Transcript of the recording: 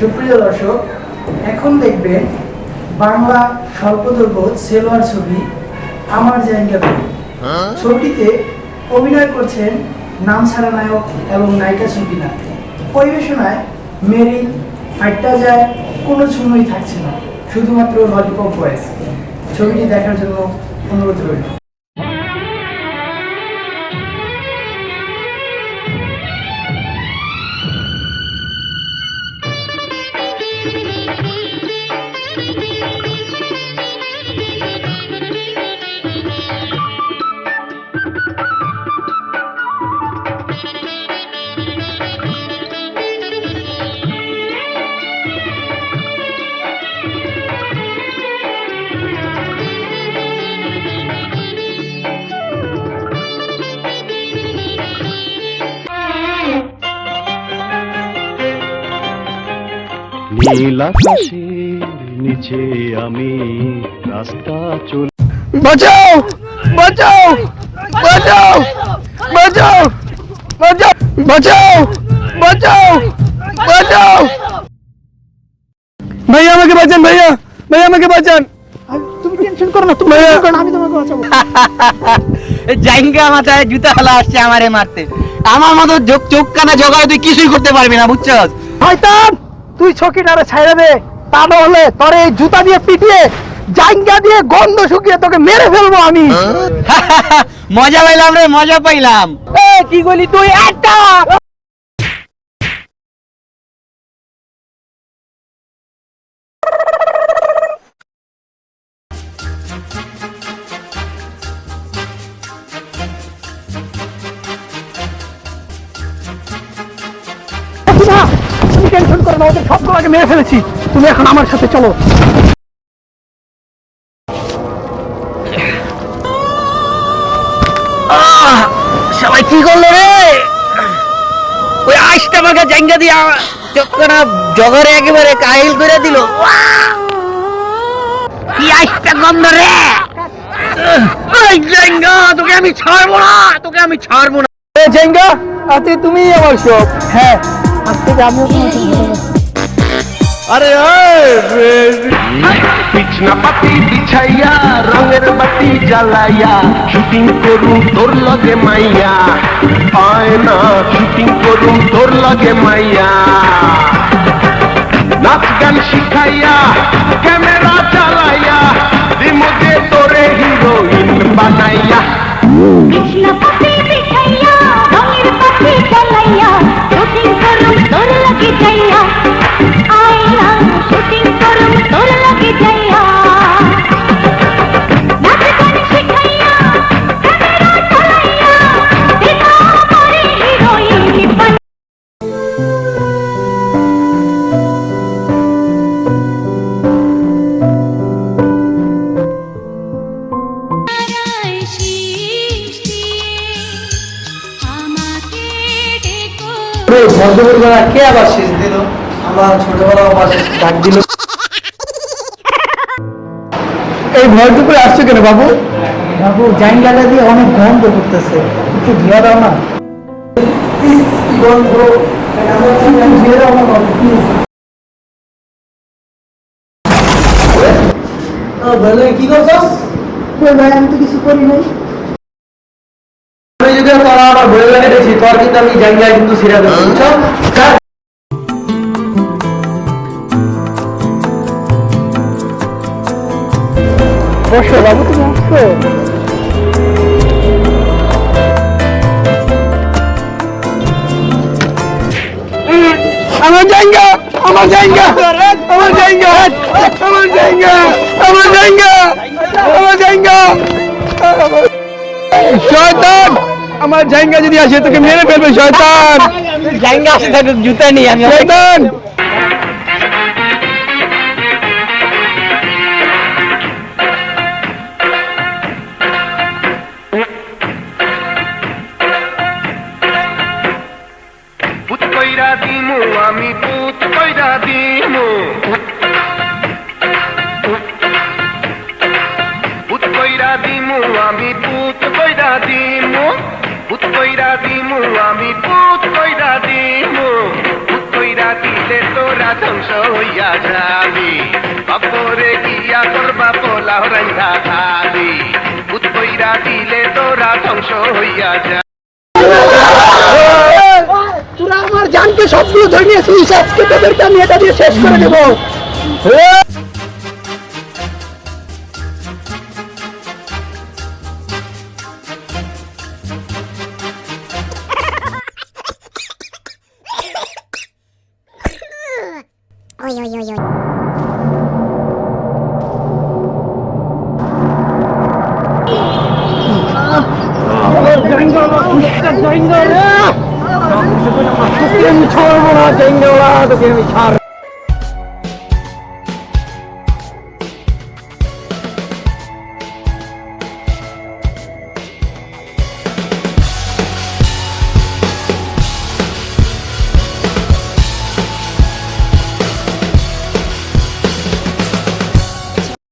সুপ্রিয় দর্শক এখন দেখবেন বাংলা স্বল্পদৈর্ঘ্য সেলোয়ার ছবি আমার জায়গা বাড়ি ছবিটিতে অভিনয় করছেন নামছাড়া নায়ক এবং নায়িকা ছবিনা পরিবেশনায় মেরিন আটটা যায় কোনো ছুনোই থাকছে না শুধুমাত্র ললিপপ ভয়েস ছবিটি দেখার জন্য অনুরোধ রইল। নীল আকাশের নিচে আমি রাস্তা চল বাঁচাও! বাঁচাও! বাঁচাও! বাঁচাও! বাঁচাও! বাঁচাও! বাঁচাও! বাঁচাও! ভাইয়া আমাকে বাঁচান ভাইয়া। ভাইয়া আমাকে বাঁচান। তুমি টেনশন করো না তুমি ভাইয়া। টেনশন করো না, আমি তোমাকে বাঁচাবো। জাইঙ্গা মাথায় জুতা ফেলা আসছে আমারে মারতে। আমার মতো চোখ চোখ কানা জগায় তুই কিছুই করতে পারবি না বুঝছ শয়তান! তুই ছকিটারে ছাইড়া দে। তা না হলে তোর এই জুতা দিয়ে পিটিয়ে জাইঙ্গা দিয়ে গন্ধ শুকিয়ে তোকে মেরে ফেলব আমি। মজা পাইলাম রে মজা পাইলাম। এ কি বলি তুই? একটা না ওদের সবগুলোকে মেরে ফেলেছি। তুমি এখন আমার সাথে চলো। সবাই কি করল রে? ওই আইসটা আমাকে জাইঙ্গা দিয়া চোখ কানা জগরে একেবারে কাহিল করে দিল। কি আইসটা গন্ধ রে? ওই জাইঙ্গা তোকে আমি ছাড়বো না তোকে আমি ছাড়বো না। জেঙ্গা আজকে তুমি আমার সব হ্যাঁ আজ থেকে আমিও। আরে বিছনা পাতি বিছাইয়া রঙের বাতি জ্বালাইয়া শুটিং করুম তোর লগে মাইয়া। আয় না শুটিং করুম তোর লগে মাইয়া। নাচ গান শিখাইয়া ক্যামেরা চালাইয়া দিমুদে তোরে হিরোইন বানাইয়া। কৃষ্ণ পাখি ভদ্রবেলা কে আবার শেষ দিল? আমার ছোটবেলা আবার ডাক দিল। এই ভয় করে আসছো কেন বাবু? বাবু জাইঙ্গালা দিয়ে অনেক গন্ধ করতেছে। একটু ধুয়ে দাও না। কি করছস? কিছু করি নাই। আমি যদি তোরা আমার বই লাগে দেখছি তোর কিন্তু আমি জায়গা কিন্তু সিরা বুঝছ? বসো বাবু তুমি আসছো? আমার জায়গা আমার জায়গা আমার জায়গা আমার জায়গা আমার জায়গা আমার জায়গা। শয়তান! আমার জায়গা যদি আসে তোকে মেরে ফেলবে শয়তান। জায়গা আসে থাকুক জুতা নিয়ে আমি শয়তান। পুত কইরা দিমু আমি পুত কইরা দিমু। পুত কইরা দিমু আমি পুত কইরা দিমু। পুত কইরা দিমু, আমি পুত কইরা দিমু। পুত কইরা দিলে তোরা ধ্বংস হইয়া যাবি। কবরে গিয়া করবা পোলাও রান্ধা খাবি। ভূত কইরা দিলে তোরা ধ্বংস হইয়া যা তোরা আমার জানকে সবগুলো ধরে নিয়েছিস আজকে তোদেরকে আমি এটা দিয়ে শেষ করে দেবো। Oi, oi, oi, oi. তোকে আমি ছাড়বো না জঙ্গলা তোকে আমি ছাড়